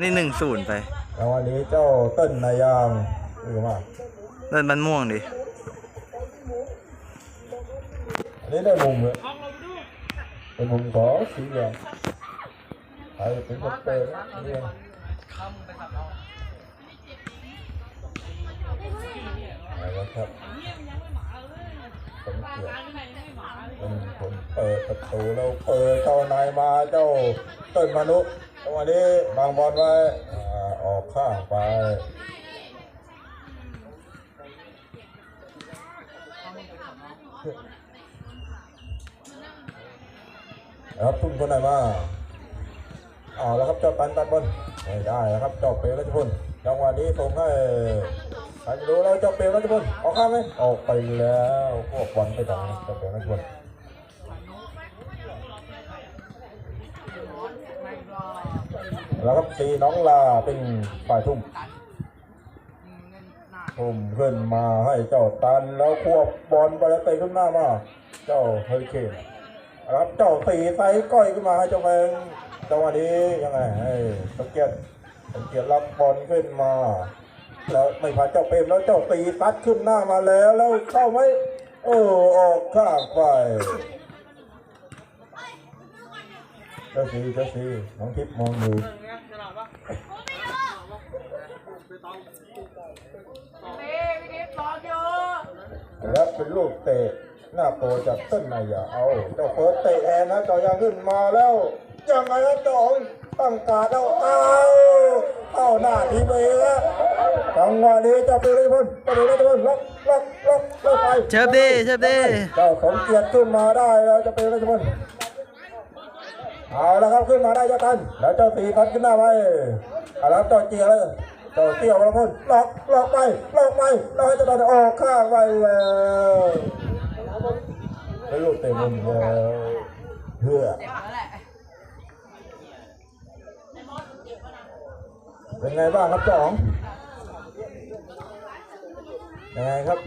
นี่หนึ่งศูนย์ไปแล้ววันนี้เจ้าเต้นนายางหรือว่าเล่นมันม่วงดิอันนี้ได้มุมเลยเป็นมุมขอสีเหลืองใครเป็นคนเตะนะเนี่ยอะไรวะครับผมเกลียดเป็นคนเปิดประตูแล้วเปิดเจ้านายมาเจ้าเต้นมนุษย์ วันนี้บางบอลไว้ออกข้างไปครับทุ่มคนไหนมาเอาแล้วครับเจ้าปันตัดบอลไม่ได้แล้วครับเจ้าเปรรัชพลจังหวะนี้ส่งให้ใครจะรู้แล้วเจ้าเปรรัชพลออกข้างไหมออกไปแล้วพวกบอลไปทางเจ้าเปรรัชพล แล้วครับตีน้องลาเป็นฝ่ายทุ่มทุ่มขึ้นมาให้เจ้าตันแล้วควบบอลไปแล้วเตะขึ้นหน้ามา เจ้าเฮอริเคนครับเจ้าตีไซก้อยขึ้นมาให้เจ้าแมงจังหวะนี้ยังไงให้สังเกตสังเกตรับบอลขึ้นมา แล้วไม่ผ่านเจ้าเปรมแล้วเจ้าตีซัดขึ้นหน้ามาแล้วแล้วเข้าไหมโอ้ออกข้างไปเจ้าสีเจ้าสีน้องทิพย์มองอยู่ แล้วเป็นลูกเตะหน้าโปจากต้นนายาเอาเจ้าเฟิร์สเตะแอนนะเจ้ายังขึ้นมาแล้วยังไงครับเจ้าอ๋องตั้งการเอาเอาเอาหน้าทีมเองอะจังหวะนี้จ้าเป็นไรพลเจ้าเป็นไรพลล็อกล็อกล็อกล็อกไปเชิบดิเชิบดิเจ้าสมเกียรติขึ้นมาได้แล้วจะเป็นไรพลเอาแล้วครับขึ้นมาได้เจ้าตันแล้วเจ้าสีทันขึ้นหน้าไปเอาละเจ้าเจียเลย เจ้าเตี้ยวพลพลล็อกล็อกไปล็อกไปแล้วให้เจ้าตันออกข้างไปแล้วไปลูกเตะมุมแล้วเพื่อเป็นไงบ้างครับเจ้าของยังไงครับ